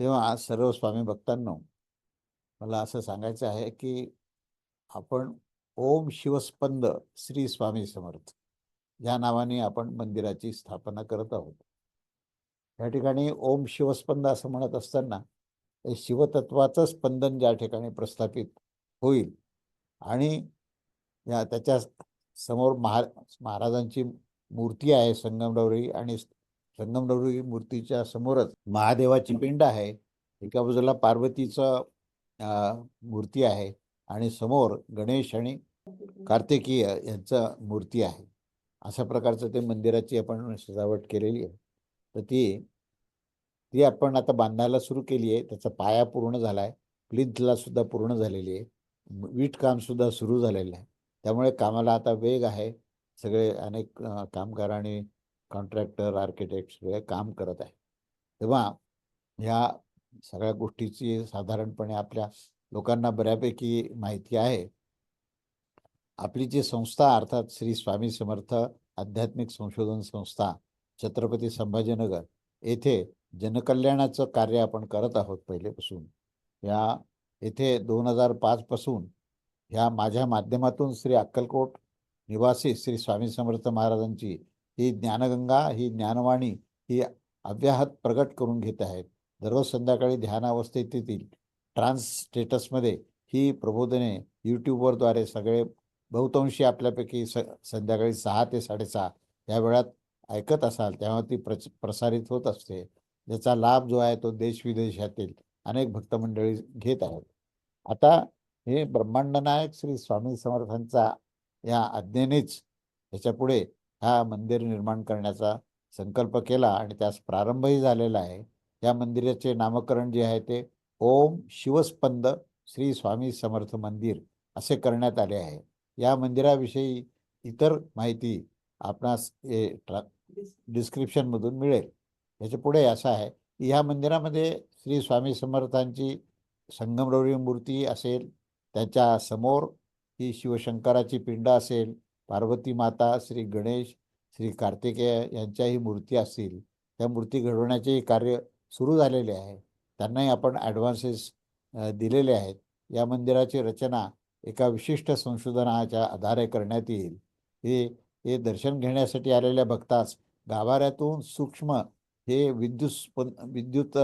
तेव्हा सर्व स्वामी भक्तांनो मला असं सांगायचं आहे की आपण ओम शिवस्पंद श्री स्वामी समर्थ या नावाने आपण मंदिराची स्थापना करत आहोत. या ठिकाणी ओम शिवस्पंद असं म्हणत असताना हे शिवतत्वाचं स्पंदन ज्या ठिकाणी प्रस्थापित होईल आणि या त्याच्यासमोर महा महाराजांची मूर्ती आहे संगमरवरी आणि संगमरवरी मूर्तीच्या समोरच महादेवाची पिंड आहे. एका बाजूला पार्वतीचं मूर्ती आहे आणि समोर गणेश आणि कार्तिकीय यांचं मूर्ती आहे. अशा प्रकारचं ते मंदिराची आपण सजावट केलेली आहे. तर ती ती आपण आता बांधायला सुरू केली आहे. त्याचा पाया पूर्ण झाला आहे प्लिंथला सुद्धा पूर्ण झालेली आहे. वीट काम सुद्धा सुरू झालेलं आहे. त्यामुळे कामाला आता वेग आहे. सगळे अनेक कामगार आणि कॉन्ट्रॅक्टर आर्किटेक्ट सगळे काम करत आहे. तेव्हा ह्या सगळ्या गोष्टीची साधारणपणे आपल्या लोकांना बऱ्यापैकी माहिती आहे. आपली जी संस्था अर्थात श्री स्वामी समर्थ आध्यात्मिक संशोधन संस्था छत्रपती संभाजीनगर येथे जनकल्याणाचं कार्य आपण करत आहोत पहिलेपासून. या येथे दोन हजार पाच पासून ह्या माझ्या माध्यमातून श्री अक्कलकोट निवासी श्री स्वामी समर्थ महाराजांची ही ज्ञानगंगा ही ज्ञानवाणी ही अव्याहत प्रगट करून घेत आहेत. दररोज संध्याकाळी ध्यानावस्थेतील ट्रान्स स्टेटसमध्ये ही प्रबोधने यूट्यूबवरद्वारे सगळे बहुतांशी आपल्यापैकी स संध्याकाळी सहा ते साडेसहा या वेळात ऐकत असाल तेव्हा ती प्रच प्रसारित होत असते. ज्याचा लाभ जो आहे तो देश विदेशातील अनेक भक्तमंडळी घेत आहेत. आता हे ब्रह्मांड नायक श्री स्वामी समर्थांचा या आज्ञेनेच याच्यापुढे हा मंदिर निर्माण करण्याचा संकल्प केला आणि त्यास प्रारंभही झालेला आहे. या मंदिराचे नामकरण जे आहे ते ओम शिवस्पंद श्री स्वामी समर्थ मंदिर असे करण्यात आले आहे. या मंदिराविषयी इतर माहिती आपणास डिस्क्रिप्शनमधून मिळेल. याच्यापुढे असं आहे की ह्या मंदिरामध्ये श्री स्वामी समर्थांची संगमरवरी मूर्ती असेल त्याच्यासमोर ही शिवशंकराची पिंड असेल पार्वती माता श्री गणेश श्री कार्तिकेय यांच्याही मूर्ती असतील त्या मूर्ती घडवण्याचे कार्य सुरू झालेले आहे. त्यांनाही आपण ॲडव्हान्सेस दिलेले आहेत. या मंदिराची रचना एका विशिष्ट संशोधनाच्या आधारे करण्यात येईल. हे हे दर्शन घेण्यासाठी आलेल्या भक्तास गाभाऱ्यातून सूक्ष्म हे विद्युत स्पं विद्युत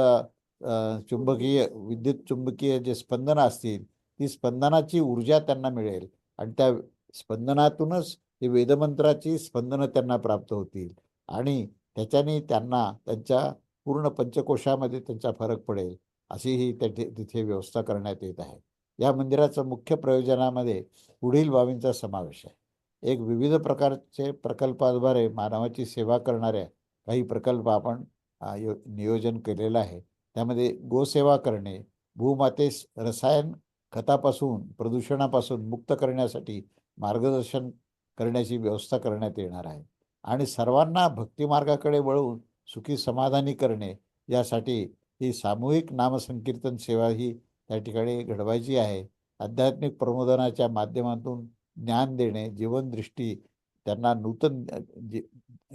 चुंबकीय विद्युत चुंबकीय जे स्पंदनं असतील ती स्पंदनाची ऊर्जा त्यांना मिळेल. आणि त्या स्पंदनातूनच हे वेदमंत्राची स्पंदनं त्यांना प्राप्त होतील. आणि त्याच्याने त्यांना त्यांच्या पूर्ण पंचकोशामध्ये त्यांचा फरक पडेल अशी ही त्या तिथे व्यवस्था करण्यात येत आहे. या मंदिराचं मुख्य प्रयोजनामध्ये पुढील बाबींचा समावेश आहे. एक विविध प्रकारचे प्रकल्पाद्वारे मानवाची सेवा करणाऱ्या काही प्रकल्प आपण यो नियोजन केलेलं आहे. त्यामध्ये गोसेवा करणे भूमातेस रसायन खतापासून प्रदूषणापासून मुक्त करण्यासाठी मार्गदर्शन करण्याची व्यवस्था करण्यात येणार आहे. आणि सर्वांना भक्तिमार्गाकडे वळवून सुखी समाधानी करणे यासाठी ही सामूहिक नामसंकीर्तन सेवा ही त्या ठिकाणी घडवायची आहे. आध्यात्मिक प्रबोधनाच्या माध्यमातून ज्ञान देणे जीवनदृष्टी त्यांना नूतन जी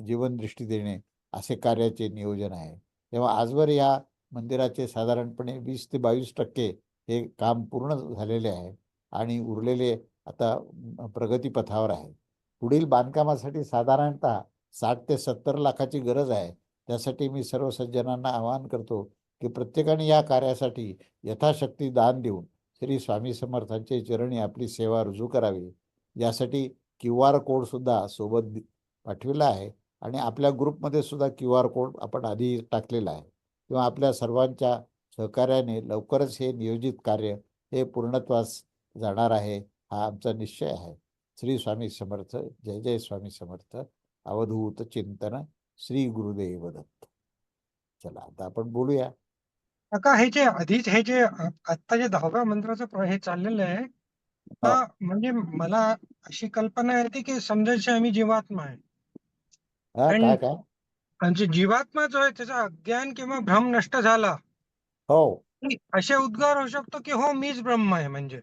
जीवनदृष्टी देणे असे कार्याचे नियोजन आहे. तेव्हा आजवर या मंदिराचे साधारणपणे वीस ते बावीस टक्के हे काम पूर्ण झालेले आहे आणि उरलेले आता प्रगतीपथावर आहे. पुढील बांधकामासाठी साधारणतः साठ ते सत्तर लाखाची गरज आहे. त्यासाठी मी सर्व सज्जनांना आवाहन करतो की प्रत्येकाने या कार्यासाठी यथाशक्ती दान देऊन श्री स्वामी समर्थांचे चरणी आपली सेवा रुजू करावी. यासाठी क्यू आर कोडसुद्धा सोबत पाठविला आहे आणि आपल्या ग्रुपमध्ये सुद्धा क्यू आर कोड आपण आधी टाकलेला आहे. किंवा आपल्या सर्वांच्या सहकार्याने लवकरच हे नियोजित कार्य हे पूर्णत्वास जाणार आहे हा आमचा निश्चय आहे. श्री स्वामी समर्थ जय जय स्वामी समर्थ अवधूत चिंतन श्री गुरुदेव दत्त. चला आता आपण बोलूया. काका हे जे आधीच हे जे आ- आत्ता जे दहाव्या मंत्राचं हे चाललेलं आहे आता म्हणजे मला अशी कल्पना येते की समजायची आम्ही जीवात्मा आहे. आणि- जीवात्मा जो आहे त्याचा अज्ञान किंवा भ्रम नष्ट झाला. हो. की असे उद्गार होऊ शकतो की हो मीच ब्रह्म आहे म्हणजे.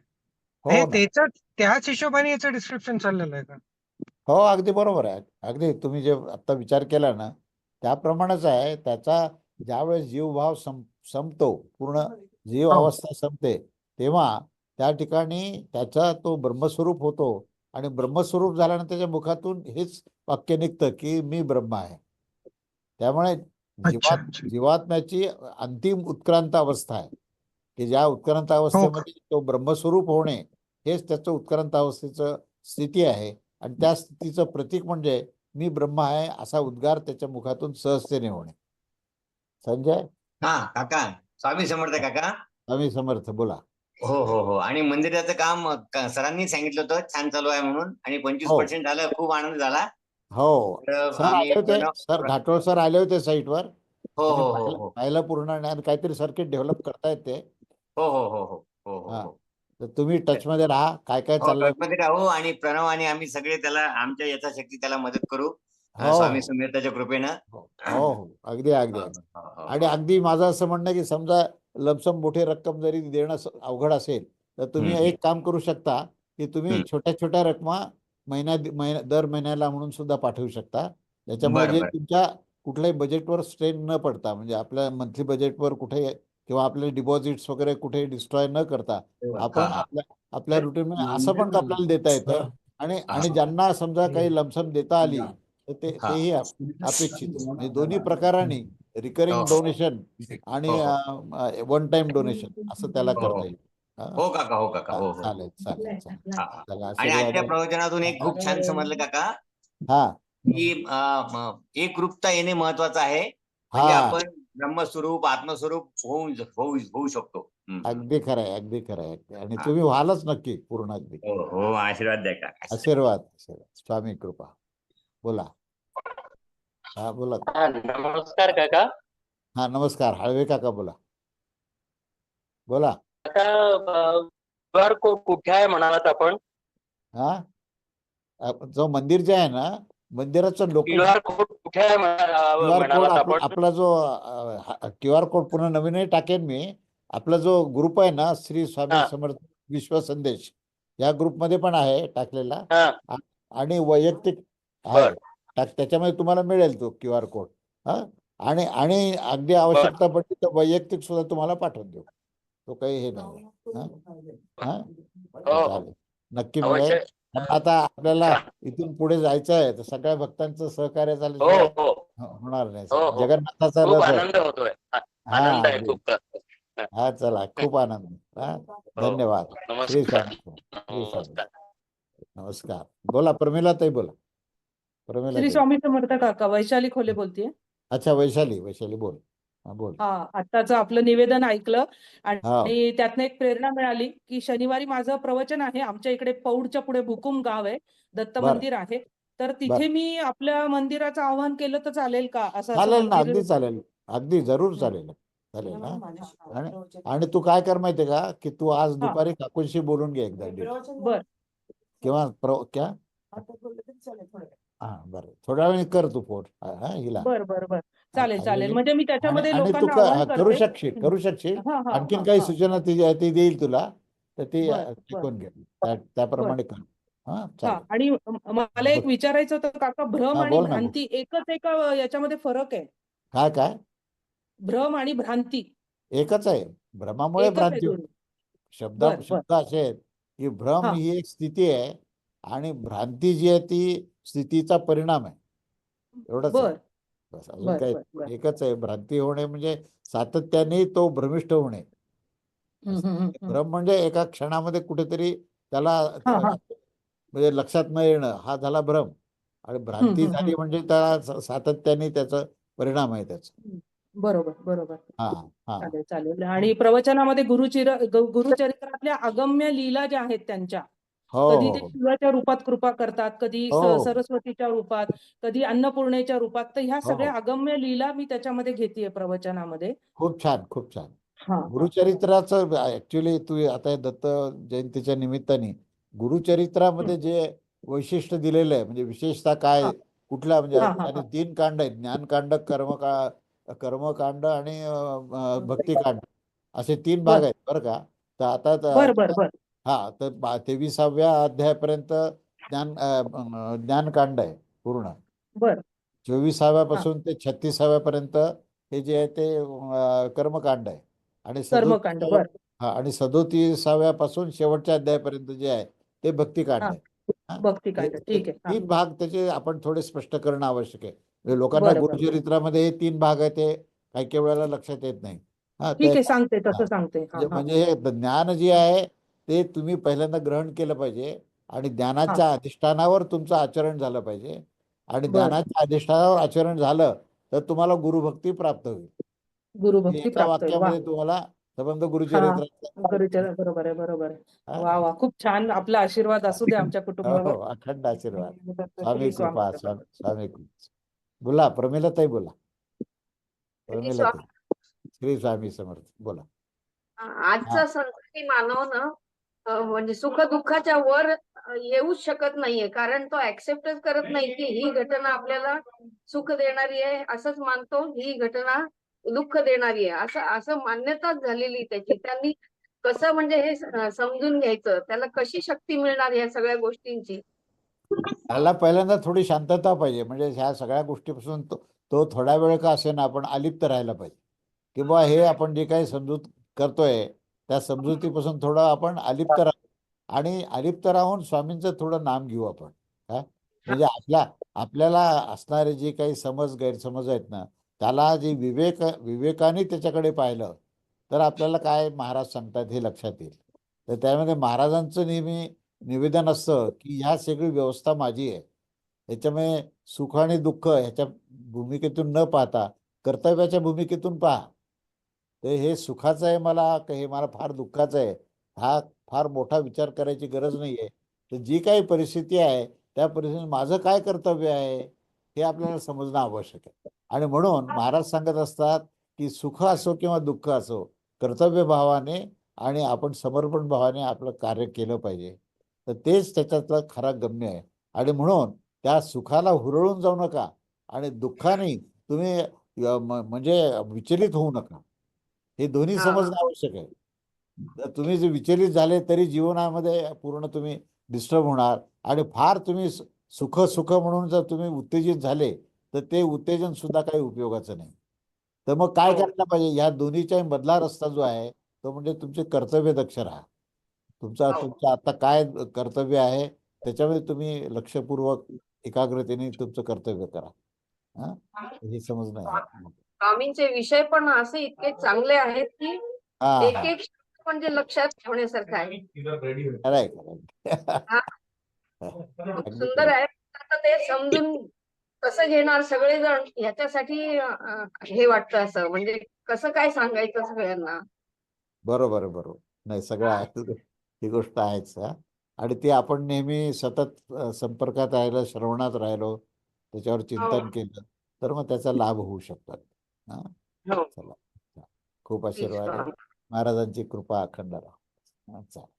हो हे ना. त्याच त्याच हिशोबाने याचं डिस्क्रिप्शन चाललेलं आहे का हो अगदी बरोबर आहे अगदी तुम्ही जे आता विचार केला ना त्याप्रमाणेच आहे त्याचा ज्यावेळेस जीवभाव सं संपतो पूर्ण जीव हो. अवस्था संपते तेव्हा त्या ठिकाणी त्याचा तो ब्रह्मस्वरूप होतो आणि ब्रह्मस्वरूप झाल्यानंतर त्याच्या मुखातून हेच वाक्य निघतं की मी ब्रह्म आहे त्यामुळे जीवात अच्छा. जीवात्म्याची अंतिम उत्क्रांत अवस्था आहे की ज्या हो उत्क्रांत अवस्थेमध्ये तो ब्रह्मस्वरूप होणे हेच त्याचं उत्क्रांत अवस्थेचं स्थिती आहे. आणि त्या स्थितीचं प्रतीक म्हणजे मी ब्रह्म आहे असा उद्गार त्याच्या मुखातून सहजतेने होणे. संजय? हा काका स्वामी समर्थ काका. स्वामी समर्थ बोला. हो हो हो. आणि मंदिराचं काम सरांनी सांगितलं होतं छान चालू आहे म्हणून. आणि पंचवीस हो. पर्सेंट झालं खूप आनंद झाला. हो. सर घाटोळ सर आले होते साईटवर हो हो हो पाहिलं हो. पाहिलं पूर्ण काहीतरी सर्किट डेव्हलप करतायत ते. हो हो हो हो हो हो हा. हो तर तुम्ही टच मध्ये राहा काय काय हो, चाललंय गणपती राहू आणि प्रणव आणि आम्ही सगळे त्याला आमच्या यथाशक्ती त्याला मदत करू हो स्वामी समर्थाच्या कृपेनं हो हो हो. अगदी अगदी हो, अगदी. हो, हो, आणि अगदी माझं असं म्हणणं आहे की समजा लमसम मोठी रक्कम जरी देणं स- अवघड असेल तर तुम्ही हम्म. एक काम करू शकता की तुम्ही हम्म. छोट्या छोट्या रकमा महिन्या महिन्या दर महिन्याला म्हणून सुद्धा पाठवू शकता त्याच्यामुळे बरं, जे बरं. तुमच्या कुठल्याही बजेटवर स्ट्रेन न पडता म्हणजे आपल्या मंथली बजेटवर कुठे किंवा आपले डिपॉझिट्स वगैरे कुठे डिस्ट्रॉय न करता आपण. आपल्या आपल्या रुटीन असं पण आपल्याला देता येतं. आणि आणि ज्यांना समजा काही लमसम देता आली तर ते हा. तेही अप- अपेक्षित. म्हणजे दोन्ही प्रकारांनी रिकरिंग. डोनेशन आणि वन टाइम डोनेशन असं त्याला हो, करता हो. येईल. हा? काका हो काका. हो हो. चालेल चालेल चालेल. चला आणि आजच्या. प्रवचनातून एक खूप छान समजलं काका. हा. की एकरूपता येणे महत्वाचं आहे. म्हणजे हा. आपण ब्रह्मस्वरूप आत्मस्वरूप होऊ होऊ होऊ शकतो. अगदी खरं आहे अगदी खरं आहे. आणि हा. तुम्ही व्हालच नक्की पूर्ण अगदी. हो हो आशीर्वाद द्या काका. आशीर्वाद आशीर्वाद. स्वामी कृपा. बोला. हा बोला. हा नमस्कार काका. हा नमस्कार. हळवे काका बोला. बोला. कोड कुठे आहे म्हणालात आपण? हा? आप- जो मंदिर जे आहे ना मंदिराचं लोकेशन क्यूआर कोड कुठे आहे म्हणा- क्यू आर कोड म्हणालात आपला आपण? आपला जो क्यू आर कोड पुन्हा नवीनही टाकेन मी. आपला जो ग्रुप आहे ना श्री स्वामी हा. समर्थ विश्व संदेश या ग्रुपमध्ये पण आहे टाकलेला. हा. आणि वैयक्तिक आहे बर. टाक त्याच्यामध्ये तुम्हाला मिळेल तो क्यू आर कोड. हा? आणि आणि अगदी आवश्यकता पडली तर वैयक्तिक सुद्धा तुम्हाला पाठवून देऊ. तो काही हे नाही हा? हा? हो. चालेल. नक्की मिळेल. अवश्य आता आपल्याला इथून पुढे जायचं आहे तर सगळ्या भक्तांचं सहकार्य हो झाल्याशिवाय हो. होणार नाही. हो, हो. जगन्नाथाचा खूप रथ आहे. आनंद होतोय. आ- हा आनंद आहे अगदी. खूप. हा. चला खूप आनंद. हा हो. धन्यवाद. श्री नमस्कार स्वामी नमस्कार. नमस्कार. बोला प्रमिला ताई बोला. प्रमिला श्री स्वामी समर्थ काका वैशाली खोले बोलतीये. अच्छा वैशाली वैशाली बोल. हा बोल. हा आत्ताचं आपलं निवेदन ऐकलं आणि त्यातनं एक प्रेरणा मिळाली की शनिवारी माझं प्रवचन आहे आमच्या इकडे पौडच्या पुढे भुकुम गाव आहे दत्त. मंदिर आहे. तर तिथे मी आपल्या मंदिराचं आवाहन केलं तर चालेल का? असं चालेल ना मंदिर- अगदी चालेल. अगदी जरूर चालेल. चालेल ना? आणि तू काय कर माहितीये का? की तू आज. दुपारी काकूंशी बोलून घे एकदा. बर. किंवा प्र क्या? हा बरं. थोड्या वेळाने कर तू फोन. हिला. बर बर बर. चालेल चालेल म्हणजे मी त्याच्यामध्ये आणि तू लोकांना आवाहन करू करते शकशील करू शकशील हा, हा, आणखीन हा, काही हा. सूचना ती ती देईल तुला तर ती बर. टिकून घे त्या- त्याप्रमाणे कर हा हा चालेल आणि म- मला एक विचारायचं होतं काका भ्रम हा, आणि बोल ना, बोल. भ्रांती एकच एका याच्यामध्ये फरक आहे काय काय भ्रम आणि भ्रांती एकच आहे भ्रमामुळे एकच आहे भ्रांती. दोन्ही. शब्द बर, बर. शब्द असे आहेत की भ्रम हा. ही एक स्थिती आहे आणि भ्रांती जी आहे ती स्थितीचा परिणाम आहे एवढंच आहे बर बस अजून बर काही बर बर एकच आहे भ्रांती होणे म्हणजे सातत्याने तो भ्रमिष्ठ होणे. हम्म, हम्म, हम्म, हम्म. भ्रम म्हणजे एका क्षणामध्ये कुठेतरी त्याला हा, हा. म्हणजे लक्षात न येणं हा झाला भ्रम. आणि भ्रांती हम्म, झाली म्हणजे त्याला स- सातत्याने त्याचा परिणाम आहे त्याचा. बरोबर बरोबर. हा हा. चालेल चालेल. आणि प्रवचनामध्ये गुरुचिर ग- गुरुचरित्रातल्या अगम्य लीला ज्या आहेत त्यांच्या हो कधी ते हो. शिवाच्या रूपात कृपा करतात कधी स- हो. सरस्वतीच्या रूपात कधी अन्नपूर्णेच्या रूपात तर ह्या हो. सगळ्या अगम्य लीला मी त्याच्यामध्ये घेतेय प्रवचनामध्ये खूप छान खूप छान हा गुरुचरित्राचं ऍक्च्युली तू आता हे दत्त जयंतीच्या निमित्ताने गुरुचरित्रामध्ये जे वैशिष्ट्य दिलेलं आहे म्हणजे विशेषतः काय. कुठल्या म्हणजे हा, हा, हा. तीन कांड आहेत ज्ञानकांड कर्मका कर्मकांड आणि अं, अं, भक्तिकांड असे तीन भाग बर. आहेत बरं का तर आता त- बर बर बर हा तर तेविसाव्या अध्यायापर्यंत ज्ञान ज्ञानकांड आहे पूर्ण. बर. चोवीसाव्यापासून ते छत्तीसाव्यापर्यंत हे जे आहे ते कर्मकांड आहे. आणि कर्मकांड सदोतीसाव्या बर. हा आणि सदोतीसाव्यापासून शेवटच्या अध्यायापर्यंत जे आहे ते भक्तिकांड. आहे. तीन भाग त्याचे आपण थोडे स्पष्ट करणं आवश्यक आहे. म्हणजे लोकांना. गुरुचरित्रामध्ये हे तीन भाग आहे ते काही काही वेळेला लक्षात येत नाही. हा सांगते तसं. सांगते. म्हणजे हा. म्हणजे ज्ञान जे आहे ते तुम्ही पहिल्यांदा ग्रहण केलं पाहिजे आणि ज्ञानाच्या अधिष्ठानावर तुमचं आचरण झालं पाहिजे. आणि. ज्ञानाच्या अधिष्ठानावर आचरण झालं तर तुम्हाला गुरुभक्ती प्राप्त होईल. गुरुभक्ती प्राप्त वाक्यामध्ये तुम्हाला संबंध गुरुचरित्राचा गुरुचरण बरोबर आहे बरोबर. वा वा खूप छान आपला आशीर्वाद असू दे आमच्या कुटुंबावर. हो अखंड आशीर्वाद. स्वामी कृपा स्वामी बोला प्रमिला ताई बोला प्रमिला श्री स्वामी. समर्थ. बोला. आजचा संस्कृती मानव ना म्हणजे सुख दुःखाच्या वर येऊच शकत नाहीये. कारण तो ऍक्सेप्टच करत नाही की ही घटना आपल्याला सुख देणारी आहे असंच मानतो. ही घटना दुःख देणारी आहे. असं असं मान्यताच झालेली त्याची. त्यांनी कसं म्हणजे हे समजून घ्यायचं. त्याला कशी शक्ती मिळणार या सगळ्या गोष्टींची? त्याला पहिल्यांदा थोडी शांतता पाहिजे. म्हणजे ह्या सगळ्या गोष्टीपासून तो तो थोडा वेळ का असेना आपण अलिप्त राहायला पाहिजे. किंवा हे आपण जे काही समजूत करतोय त्या समजुतीपासून थोडं आपण अलिप्त राहू. आणि अलिप्त राहून स्वामींचं थोडं नाम घेऊ आपण. काय म्हणजे आपल्या आपल्याला असणारे जे काही समज गैरसमज आहेत ना त्याला जे विवेक विवेकाने त्याच्याकडे पाहिलं तर आपल्याला काय महाराज सांगतात हे लक्षात येईल. तर त्यामध्ये महाराजांचं नेहमी निवेदन असतं की ह्या सगळी व्यवस्था माझी आहे. याच्यामुळे सुख आणि दुःख ह्याच्या भूमिकेतून न पाहता कर्तव्याच्या भूमिकेतून पहा. तर हे सुखाचं आहे मला का हे मला फार दुःखाचं आहे? हा फार मोठा विचार करायची गरज नाही आहे तर जी काही परिस्थिती आहे त्या परिस्थितीत माझं काय कर्तव्य आहे हे आपल्याला समजणं आवश्यक आहे. आणि म्हणून महाराज सांगत असतात की सुख असो किंवा दुःख असो कर्तव्य भावाने आणि आपण समर्पण भावाने आपलं कार्य केलं पाहिजे. तर तेच त्याच्यातलं खरा गम्य आहे. आणि म्हणून त्या सुखाला हुरळून जाऊ नका आणि दुःखाने तुम्ही म्हणजे विचलित होऊ नका. हे दोन्ही. समजणं आवश्यक आहे. तुम्ही जे विचलित झाले तरी जीवनामध्ये पूर्ण तुम्ही डिस्टर्ब होणार आणि फार तुम्ही सुख सुख म्हणून जर तुम्ही उत्तेजित झाले तर ते उत्तेजन सुद्धा काही उपयोगाचं नाही. तर मग काय हो. करायला पाहिजे? ह्या दोन्हीच्या मधला रस्ता जो आहे तो म्हणजे तुमचे कर्तव्य दक्ष राहा. तुमचा हो. तुमचं आता काय कर्तव्य आहे त्याच्यामध्ये तुम्ही लक्षपूर्वक एकाग्रतेने तुमचं कर्तव्य करा. हा? हे. समजणं आहे. स्वामींचे विषय पण असे इतके चांगले आहेत की हा एक हा एक म्हणजे लक्षात ठेवण्यासारखं आहे. खूप सुंदर आहे. आता ते समजून कसं घेणार सगळेजण ह्याच्यासाठी हे वाटतं असं. म्हणजे कसं काय सांगायचं सगळ्यांना? बरोबर बरोबर. नाही सगळं आहे. ही गोष्ट आहेच हा. आणि ते आपण नेहमी सतत संपर्कात राहिलो श्रवणात राहिलो त्याच्यावर चिंतन केलं तर मग त्याचा लाभ होऊ शकतात. हा हो. चला. खूप आशीर्वाद महाराजांची कृपा अखंड राहा. चालेल